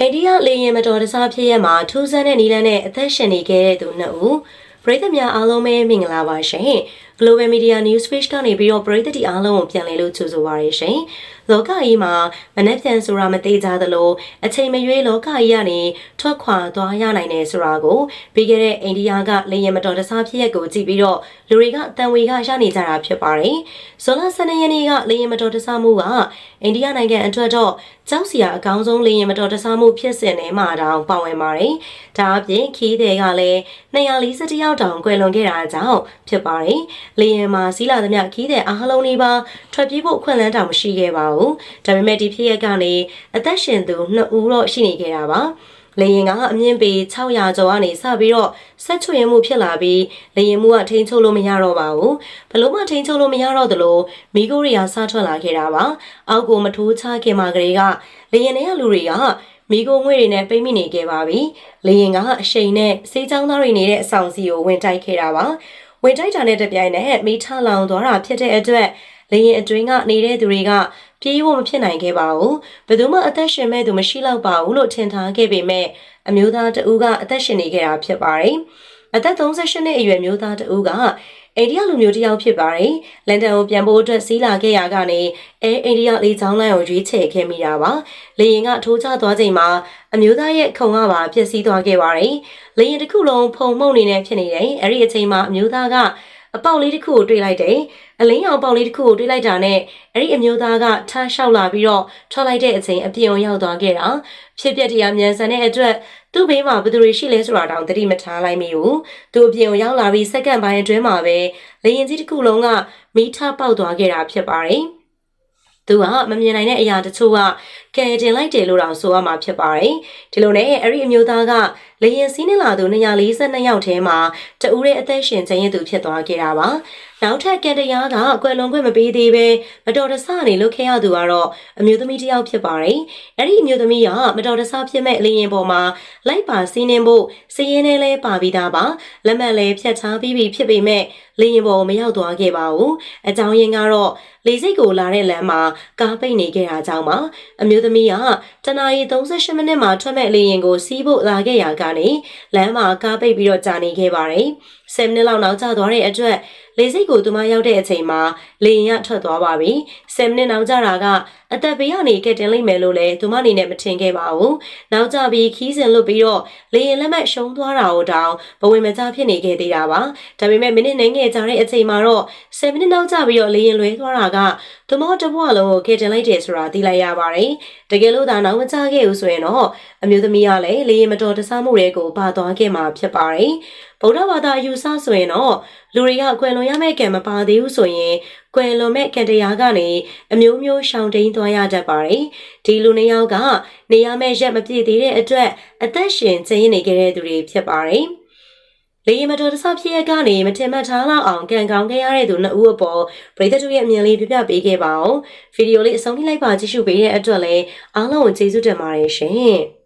အိန္ဒိယလေယာဉ်မတော်တဆဖြစ်ရမှာထူးဆန်းတဲ့နီလန်းနဲ့အသက်ရှင်နေခဲ့တဲ့သူနှစ်ဦးပရိသတ်များအားလုံးပဲမင်္ဂလာပါရှင် Global Media News Page ကနေပြီးတော့ပရိသတ်တီအားလုံးကိုပြန်လည်လို့ကြိုဆိုပါရရှင်လောကကြီးမှာမနှက်ပြန်ဆိုတာမသေးကြသလိုအချိန်မရွေးလောကကြီးကနေထွက်ခွာသွားရနိုင်တယ်ဆိုတာကိုပြီးခဲ့တဲ့အိန္ဒိယကလေယာဉ်မတော်တဆဖြစ်ရက်ကိုကြည့်ပြီးတော့လူတွေကအတန်ဝေကရနေကြတာဖြစ်ပါတယ်ဇွန်လ12ရက်နေ့ကလေယာဉ်မတော်တဆမှုကအိန္ဒိယနိုင်ငံအတွက်တော့ကြောက်စရာအကောင်းဆုံးလေယာဉ်မတော်တဆမှုဖြစ်စဉ်ထဲမှာတောင်ပါဝင်ပါတယ်ဒါအပြင်ခီးတဲ့ကလည်း241ယောက်တောင်ကွယ်လွန်ခဲ့တာကြောင့်ဖြစ်ပါတယ်လေယာဉ်မှာစီးလာသမျှခီးတဲ့အားလုံးလေးပါထွက်ပြေးဖို့အခွင့်အလမ်းတောင်မရှိခဲ့ပါဘူးဒါပေမဲ့ဒီဖြစ်ရက်ကနေအသက်ရှင်သူ2ဦးတော့ရှိနေခဲ့တာပါလေရင်ကအမြင့်ပေ600ကျော်ကနေစပြီးတော့ဆက်ချွေမှုဖြစ်လာပြီးလေရင်မှုကထိန်းချုပ်လို့မရတော့ပါဘူးဘလို့မှထိန်းချုပ်လို့မရတော့သလိုမိကိုရီးယားစထွက်လာခဲ့တာပါအောက်ကိုမထိုးချခင်မှာကလေးကလေရင်ထဲကလူတွေကမိကိုငွေတွေနဲ့ပိတ်မိနေခဲ့ပါပြီလေရင်ကအရှိန်နဲ့စေးချောင်းသားတွေနေတဲ့အဆောင်စီကိုဝင်တိုက်ခဲ့တာပါ ဝင်တိုက်တာနဲ့တပြိုင်နက်မိထလောင်သွားတာဖြစ်တဲ့အတွက်လေရင်အတွင်းကနေတဲ့သူတွေကပြေးဖို့မဖြစ်နိုင်ခဲ့ပါဘူးဘယ်သူမှအသက်ရှင်မဲ့သူမရှိတော့ပါဘူးလို့ထင်ထားခဲ့ပေမဲ့အမျိုးသားတဦးကအသက်ရှင်နေခဲ့တာဖြစ်ပါတယ်အသက်38နှစ်အရွယ်မျိုးသားတဦးက အိန္ဒိယလူမျိုးတစ်ယောက်ဖြစ်ပါတယ်။လန်ဒန်ကိုပြန်ဖို့အတွက်စီးလာခဲ့ရကနေအဲအိန္ဒိယလေးချောင်းလိုင်းကိုရွေးချယ်ခဲ့မိတာပါ။လေရင်ကထိုးချသွားချိန်မှာအမျိုးသားရဲ့ခုံကပါပျက်စီးသွားခဲ့ပါတယ်။လေရင်တစ်ခုလုံးဖုံမှုန့်နေနေဖြစ်နေတယ်။အဲ့ဒီအချိန်မှာအမျိုးသားက အပေါက်လေးတစ်ခုကိုတွေ့လိုက်တယ်။အလင်းရောင်ပေါက်လေးတစ်ခုကိုတွေ့လိုက်တာနဲ့အဲ့ဒီအမျိုးသားကထားလျှောက်လာပြီးတော့ထွက်လိုက်တဲ့အချိန်အပြင်ကိုရောက်သွားခဲ့တာ။ဖြစ်ပျက်တရားမြန်ဆန်တဲ့အတွက်သူ့ဘေးမှာဘယ်သူတွေရှိလဲဆိုတာတောင်သတိမထားလိုက်မိဘူး။သူ့အပြင်ကိုရောက်လာပြီးစက္ကန့်ပိုင်းအတွင်းမှာပဲလေရင်ကြီးတစ်ခုလုံးကမီးထပေါက်သွားခဲ့တာဖြစ်ပါတယ်။သူကမမြင်နိုင်တဲ့အရာတချို့ကကဲတင်လိုက်တယ်လို့တောင်ဆိုရမှာဖြစ်ပါတယ်။ဒီလိုနဲ့အဲ့ဒီအမျိုးသားက လေရင်စီးနေလာသူ242ယောက်ထဲမှာတဦးရဲ့အသက်ရှင်ခြင်းရသူဖြစ်သွားခဲ့တာပါ။နောက်ထပ်ကန်တရားကကွယ်လွန်ခွင့်မပေးသေးပဲမတော်တဆနေလုခဲ့ရသူကတော့အမျိုးသမီးတစ်ယောက်ဖြစ်ပါတယ်။အဲ့ဒီအမျိုးသမီးကမတော်တဆဖြစ်မဲ့လေရင်ပေါ်မှာလိုက်ပါစီးနှင်းဖို့စည်ရင်းနဲ့လဲပါပြီးသားပါ။လက်မှတ်လည်းဖြတ်ထားပြီးပြီဖြစ်ပေမဲ့လေရင်ပေါ်မရောက်သွားခဲ့ပါဘူး။အကြောင်းရင်းကတော့လေစိတ်ကိုလာတဲ့လမ်းမှာကားပိတ်နေခဲ့တာကြောင့်ပါအမျိုးသမီးကတနာရီ38မိနစ်မှာထွက်မဲ့လေရင်ကိုစီးဖို့လာခဲ့ရာကနေလမ်းမှာကားပိတ်ပြီးတော့ကြာနေခဲ့ပါတယ် 10မိနစ်လောက်နောက်ကျသွားတဲ့အတွက်လေစိတ်ကိုသူမရောက်တဲ့အချိန်မှာလေရင်ကထွက်သွားပါပြီ10မိနစ်နောက်ကျတာကအသက်ဘေးကနေကက်တင်လိုက်မယ်လို့လည်းသူမအနေနဲ့မထင်ခဲ့ပါဘူးနောက်ကျပြီးခီးစဉ်လွတ်ပြီးတော့လေရင်လက်မှတ်ရှုံးသွားတာကိုတောင်ဘဝင်မကျဖြစ်နေခဲ့သေးတာပါဒါပေမဲ့မိနစ်နိုင်ငယ်ကြာတဲ့အချိန်မှာတော့10မိနစ်နောက်ကျပြီးတော့လေရင်လွဲသွားတာကသမောတဘွားလုံးကိုကယ်တင်လိုက်တယ်ဆိုတာသိလိုက်ရပါတယ်တကယ်လို့ဒါနောက်မကျခဲ့ဘူးဆိုရင်တော့အမျိုးသမီးကလည်းလေရင်မတော်တဆမှုတွေကိုပါသွားခဲ့မှာဖြစ်ပါတယ် ဗုဒ္ဓဘာသာယူဆဆိုရင်တော့လူတွေကကွယ်လွန်ရမယ့်ကံမပါသေးဘူးဆိုရင်ကွယ်လွန်မဲ့ကံတရားကနေအမျိုးမျိုးရှောင်တိန်သွားရတတ်ပါတယ်ဒီလူနှစ်ယောက်ကနေရမယ့်ရက်မပြည့်သေးတဲ့အတွက်အသက်ရှင်ကျင်းနေကြတဲ့သူတွေဖြစ်ပါတယ်လေယာဉ်မတော်တဆဖြစ်ရကနေမထင်မှတ်ထားလောက်အောင်ကံကောင်းခဲ့ရတဲ့သူနှစ်ဦးအပေါ်ပရိသတ်တို့ရဲ့အမြင်လေးပြပြပေးခဲ့ပါအောင်ဗီဒီယိုလေးအဆုံးထိလိုက်ပါကြည့်ရှုပေးတဲ့အတွက်လည်းအားလုံးကိုကျေးဇူးတင်ပါတယ်ရှင်